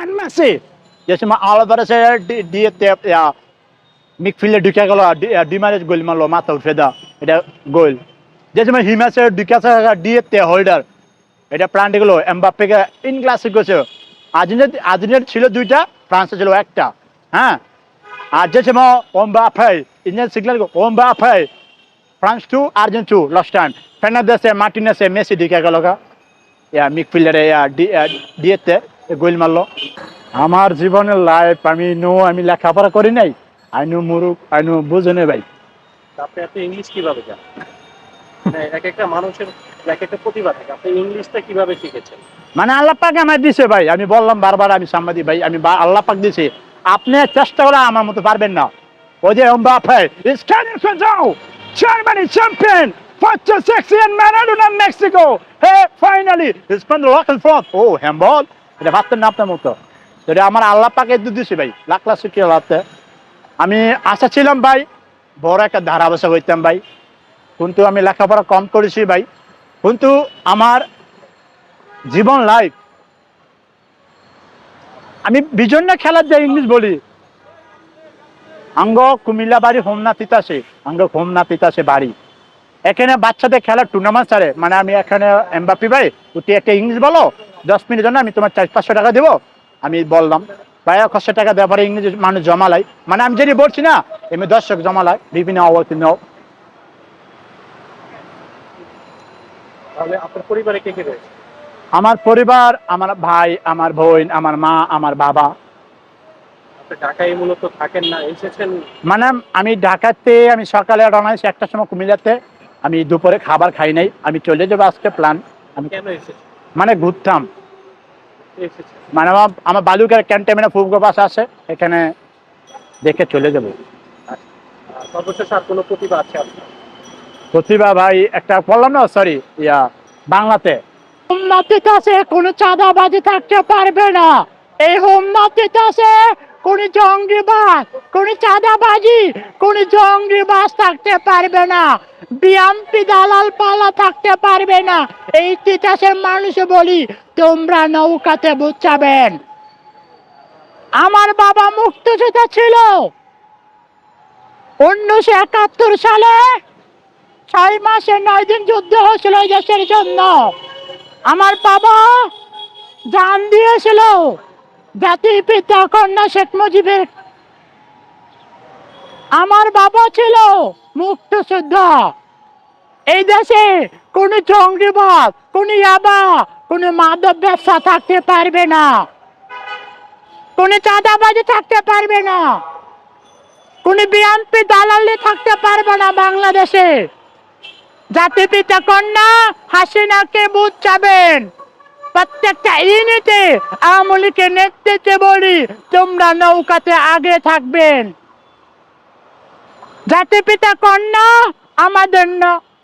আনমাসে। যে সময় আলাদারে দিয়ে মিকফিল্ডে ঢুকে গেল ডিমারে গোল মারলো মাথা উঠে এটা গোল। যে সময় হিমাসে ঢুকে দিয়ে তে হোল্ডার। এটা প্লান্টে গেলো, এমবাপ্পেকে ইন ক্লাসে গেছে আর্জেন্টিনা আর্জেন্টিনার ছিল দুইটা ফ্রান্সে ছিল একটা হ্যাঁ? আর যে সময় Mbappe Indian signal Mbappe France two Argentina two, last time. ফের্নান্দেসে, মার্টিনেসে, মেসি ঢুকে গেল ইয়া, মিকফিল্ডারে, ইয়া ডিএতে গোল মারলো। আমার জীবনের লাইফ আমি নো আমি লেখাপড়া করি নাই। আই নো মুরুক আই নো বুঝে ভাই। আপনি আপনি ইংলিশ কীভাবে জানেন? মানে এক একটা মানুষের এক একটা প্রতিভা থাকে। আপনি ইংলিশটা কীভাবে শিখেছেন? মানে আল্লাহ পাক আমার দিছে ভাই। আমি বললাম বারবার আমি সাংবাদিক ভাই আমি আল্লাহ পাক দিছে। আপনি চেষ্টা করে আমার মতো পারবেন না। ওই যে ফর যাও। Germany champion section Maradona Mexico হে ফাইনালি ও এটা ভাবতেন না আপনার মতো। এটা আমার আল্লাহ পাকে দুধ দিছে ভাই, লাখ লাখ শুক্রিয়া লাভতে আমি আশা ছিলাম ভাই, বড় একটা ধারাবাসা হইতাম ভাই। কিন্তু আমি লেখাপড়া কম করেছি ভাই। কিন্তু আমার জীবন লাইফ আমি বিজন্য খেলার যে ইংলিশ বলি, আঙ্গ কুমিল্লা বাড়ি হোমনা তিতাসে। আঙ্গ হোমনা তিতাসে বাড়ি। এখানে বাচ্চাদের খেলার টুর্নামেন্ট ছাড়ে। মানে আমি এখানে এমবাপি ভাই তুই একটা ইংলিশ বলো দশ মিনিটের জন্য আমি তোমার চার পাঁচশো টাকা দেবো। আমি বললাম ভাই একশো টাকা দেওয়ার পরে ইংরেজি মানুষ জমালাই মানে আমি যেটি বলছি না এমনি দর্শক জমালাই বিভিন্ন অবতীর্ণ। আমার পরিবার আমার ভাই আমার বোন আমার মা আমার বাবা। আপনি ঢাকায় মূলত থাকেন না এসেছেন? মানে আমি ঢাকাতে আমি সকালে রওনা একটার সময় কুমিল্লাতে। আমি দুপুরে খাবার খাই নাই আমি চলে যাব আজকে প্ল্যান আমি কেন এসেছেন? মানে ঘুরতাম। মানে আমার আমার বালুকের ক্যান্টনমেন্টে ফুলগো বাস আছে এখানে দেখে চলে যাব। সর্বশেষ আর কোনো প্রতিভা আছে প্রতিভা ভাই একটা বললাম না সরি ইয়া বাংলাতে। হোমনাথিতে চাঁদা কোনো চাঁদাবাজি থাকতে পারবে না। এই হোমনাথিতে আছে কোন জঙ্গিবাজ কোন চাঁদাবাজি, কোন জঙ্গিবাজ থাকতে পারবে না। বিএমপি দালাল পালা থাকতে পারবে না। এই তিতাসের মানুষ বলি, তোমরা নৌকাতে বুঝাবেন। আমার বাবা মুক্তযোদ্ধা ছিল। উনিশশো একাত্তর সালে ছয় মাসে নয় দিন যুদ্ধ হয়েছিল এই দেশের জন্য। আমার বাবা জান দিয়েছিল। জাতির পিতা কন্যা শেখ মুজিবের। আমার বাবা ছিল মুক্ত যোদ্ধা এই দেশে কোনো জঙ্গিবাদ, কোনো ইয়াবা, কোনো মাদক ব্যবসা থাকতে পারবে না। কোনো চাঁদাবাজি থাকতে পারবে না। কোনো বিএনপি দালালি থাকতে পারবে না বাংলাদেশে। জাতি পিতা কন্যা হাসিনাকে বুঝাবেন। প্রত্যেকটা ইউনিটে আওয়ামী লীগের নেতৃত্বে বলি তোমরা নৌকাতে আগে থাকবেন। জাতি পিতা কন্যা আমাদের